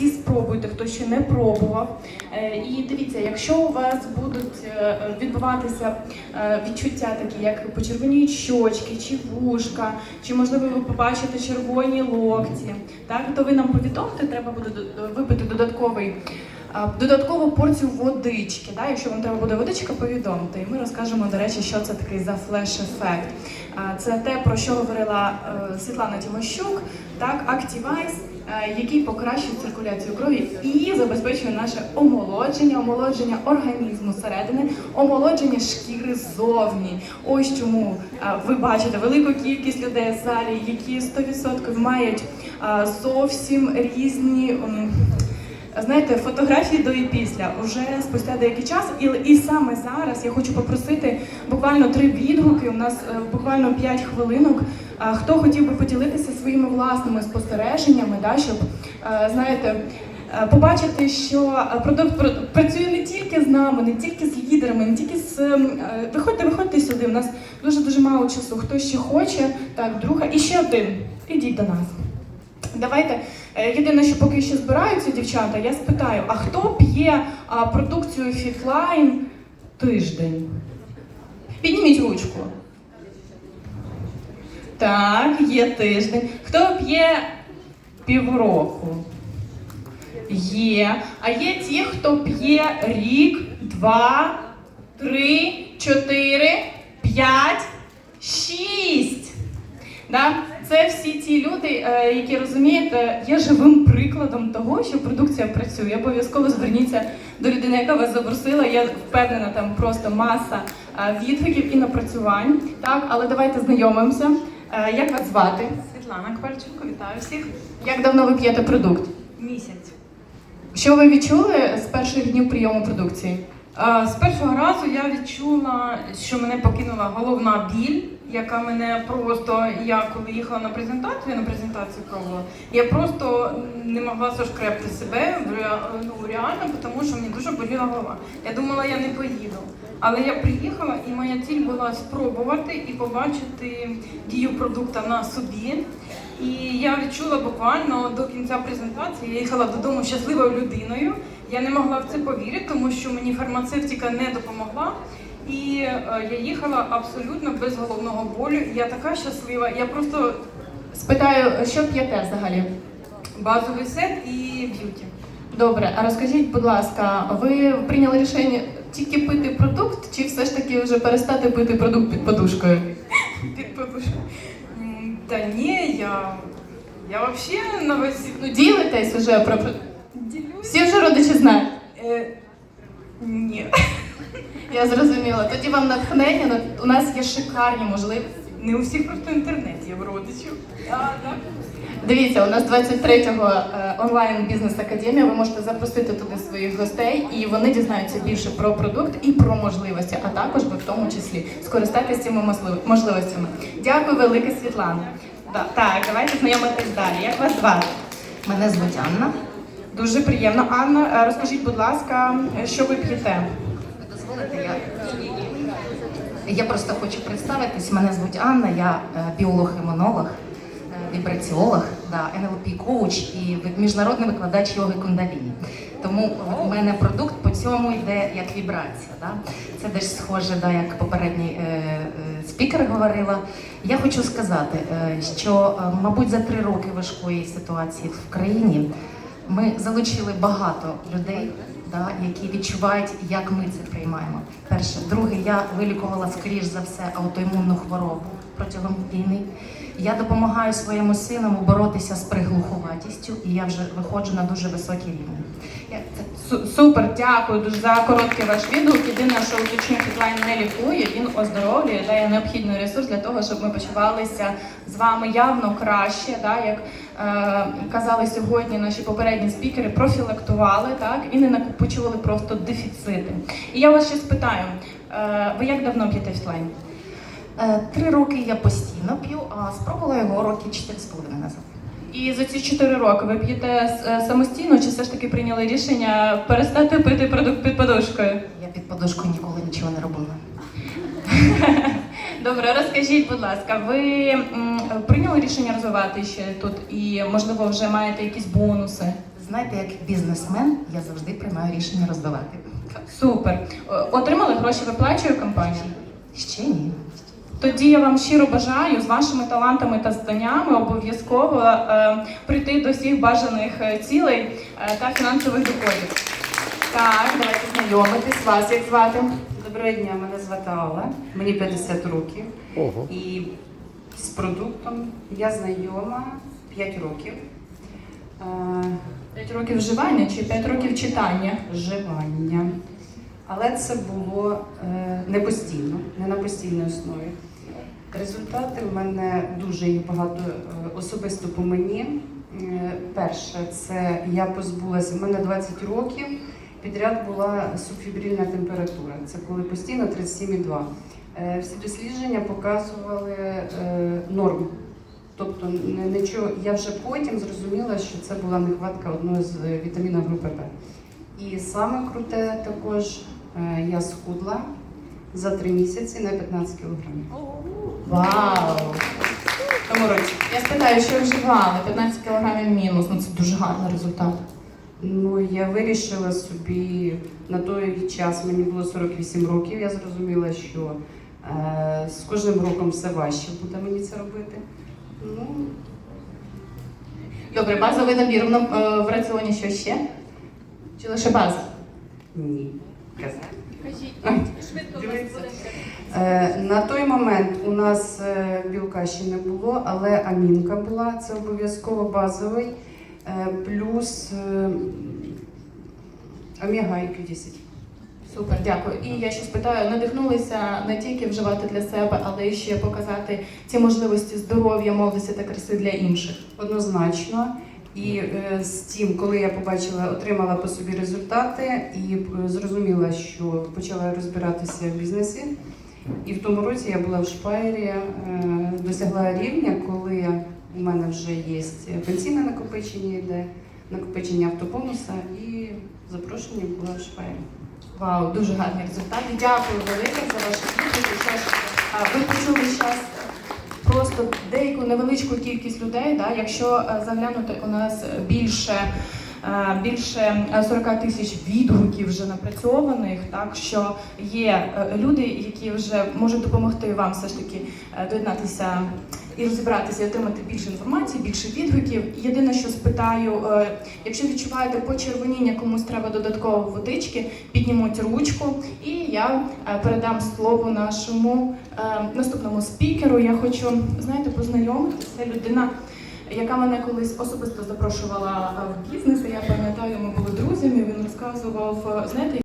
всі спробуйте, хто ще не пробував. Е, І дивіться, якщо у вас будуть е, відбуватися е, відчуття такі, як почервоніють щочки, чи вушка, чи можливо ви побачите червоні локті, так то ви нам повідомте, треба буде випити додатковий. Додаткову порцію водички. Да? Якщо вам треба буде водичка, повідомте. І ми розкажемо, до речі, що це такий за флеш-ефект. Це те, про що говорила Світлана Тимощук, так, Activize, який покращує циркуляцію крові і забезпечує наше омолодження, омолодження організму зсередини, омолодження шкіри ззовні. Ось чому е, ви бачите велику кількість людей в залі, які 100% мають е, зовсім різні. Знаєте, фотографії до і після уже спустя деякий час, і, і саме зараз я хочу попросити буквально три відгуки. У нас е, буквально 5 хвилинок. Хто хотів би поділитися своїми власними спостереженнями, да, щоб е, знаєте. е, Побачити, що продукт працює не тільки з нами, не тільки з лідерами, не тільки з ем, е, виходьте, виходьте сюди. У нас дуже дуже мало часу. Хто ще хоче, так, друга і ще один. Ідіть до нас. Давайте єдине, що поки ще збираються дівчата, я спитаю: а хто п'є продукцію Фітлайн тиждень? Підніміть ручку. Так, є тиждень. Хто п'є півроку? Є. А є ті, хто п'є рік, два, три, чотири, п'ять, шість. Да? Це всі ті люди, е, які розумієте, є живим прикладом того, що продукція працює. Обов'язково зверніться до людини, яка вас запросила. Я впевнена, там просто маса е, відгуків і напрацювань. Так, але давайте знайомимося. Е, Як вас звати? Світлана Ковальченко, вітаю всіх. Як давно ви п'єте продукт? Місяць. Що ви відчули з перших днів прийому продукції? З першого разу я відчула, що мене покинула головна біль, яка мене просто я коли їхала на презентацію, на презентацію пробувала, я просто не могла зашкрепти себе в ну, реально, тому що мені дуже боліла голова. Я думала, я не поїду. Але я приїхала, і моя ціль була спробувати і побачити дію продукту на собі. І я відчула буквально до кінця презентації. Я їхала додому щасливою людиною. Я не могла в це повірити, тому що мені фармацевтика не допомогла. І е, я їхала абсолютно без головного болю. Я така щаслива. Я просто Спитаю, що п'єте взагалі? базовий сет і б'юті. Добре, а розкажіть, будь ласка, ви прийняли рішення тільки пити продукт, чи все ж таки вже перестати пити продукт під подушкою? Під подушку. М, Та ні, я, я взагалі на весь Ну ділитесь про про- ділюсь. всі вже родичі знають. Е, ні. Я зрозуміла. Тоді вам натхнення. на- У нас є шикарні можливості. Не у всіх просто інтернет є в родичів. А, так. Дивіться, у нас 23-го е, онлайн бізнес академія. Ви можете запросити туди своїх гостей, і вони дізнаються більше про продукт і про можливості, а також ви в тому числі скористатися цими можливостями. Дякую, велике Світлана. Да, так, давайте знайомитись далі. Як вас звати? Мене звуть Анна. Дуже приємно. Анна, е, розкажіть, будь ласка, що ви п'єте? Я... просто хочу представитись. Мене звуть Анна, я е, біолог-імунолог, е, вібраціолог, да, НЛП-коуч і міжнародний викладач йоги кундаліні. Тому в мене продукт по цьому йде як вібрація. Да? Це десь схоже, да, як попередній е, е, спікер говорила. Я хочу сказати, е, що, е, мабуть, за три роки важкої ситуації в країні ми залучили багато людей, да, які відчувають, як ми це приймаємо. Перше, друге, я вилікувала скоріш за все аутоімунну хворобу протягом війни. Я допомагаю своєму сину боротися з приглуховатістю, і я вже виходжу на дуже високі рівні. Супер, дякую дуже за короткий ваш відгук. Єдине, що уточню, Фітлайн не лікує, він оздоровлює, дає необхідний ресурс для того, щоб ми почувалися з вами явно краще, да, як е, казали сьогодні наші попередні спікери, профілактували так і не накопичували просто дефіцити. І я вас ще спитаю, е, ви як давно п'єте Фітлайн? Е, три роки я постійно п'ю, а спробувала його роки чотири з половиною назад. І за ці 4 роки ви п'єте е, самостійно, чи все ж таки прийняли рішення перестати пити продукт під подушкою? Я під подушкою ніколи нічого не робила. Добре, розкажіть, будь ласка, ви прийняли рішення розвивати ще тут і, можливо, вже маєте якісь бонуси? знаєте, як бізнесмен я завжди приймаю рішення роздавати. Супер. Отримали гроші, виплачує компанія? Ще ні. Тоді я вам щиро бажаю з вашими талантами та знаннями обов'язково е, прийти до всіх бажаних е, цілей е, та фінансових доходів. Так, давайте знайомитись. Вас як звати? Доброго дня, мене звати Алла, мені 50 років. Ого. І з продуктом я знайома 5 років. Е, П'ять років вживання чи п'ять років читання? Вживання. Але це було е, не постійно, не на постійній основі. Результати в мене дуже їх багато е, особисто по мені. Е, Перше, це я позбулася, в мене 20 років, підряд була субфібрильна температура. Це коли постійно 37,2. Е, Всі дослідження показували норму. Тобто нічого, я вже потім зрозуміла, що це була нехватка одного з вітаміну групи Б. І саме круте також я схудла за три місяці на 15 кілограмів. Вау! Тому році. Я спитаю, що вживали? 15 кілограмів мінус. Ну це дуже гарний результат. Ну, я вирішила собі на той час, мені було 48 років, я зрозуміла, що е, з кожним роком все важче буде мені це робити. Ну, Добре, базовий набір в е, раціоні що ще? Чи лише база? ні. Дивіться. Е, на той момент у нас е, білка ще не було, але амінка була, це обов'язково базовий, е, плюс омега IQ10. Супер, дякую. І я ще спитаю, надихнулися не тільки вживати для себе, але й ще показати ці можливості здоров'я, молодості та краси для інших. Однозначно. І е, з тим, коли я побачила, отримала по собі результати і е, зрозуміла, що почала розбиратися в бізнесі. І в тому році я була в Шпайрі, е, досягла рівня, коли у мене вже є пенсійне накопичення, йде накопичення автобонуса і запрошення була в Шпайрі. Вау, дуже гарні результати. Дякую велике за ваші відповіді. А, Ви почули зараз просто деяку невеличку кількість людей. Да? Якщо е, заглянути, у нас більше. е, Більше е, 40 тисяч відгуків вже напрацьованих, так що є е, люди, які вже можуть допомогти вам все ж таки е, доєднатися і розібратися, і отримати більше інформації, більше відгуків. Єдине, що спитаю, е, якщо відчуваєте почервоніння, комусь треба додатково водички, піднімуть ручку, і я е, передам слово нашому е, наступному спікеру. Я хочу знаєте, познайомитися. Це людина, яка мене колись особисто запрошувала в бізнес. Я пам'ятаю, ми були друзями. Він розказував, знаєте.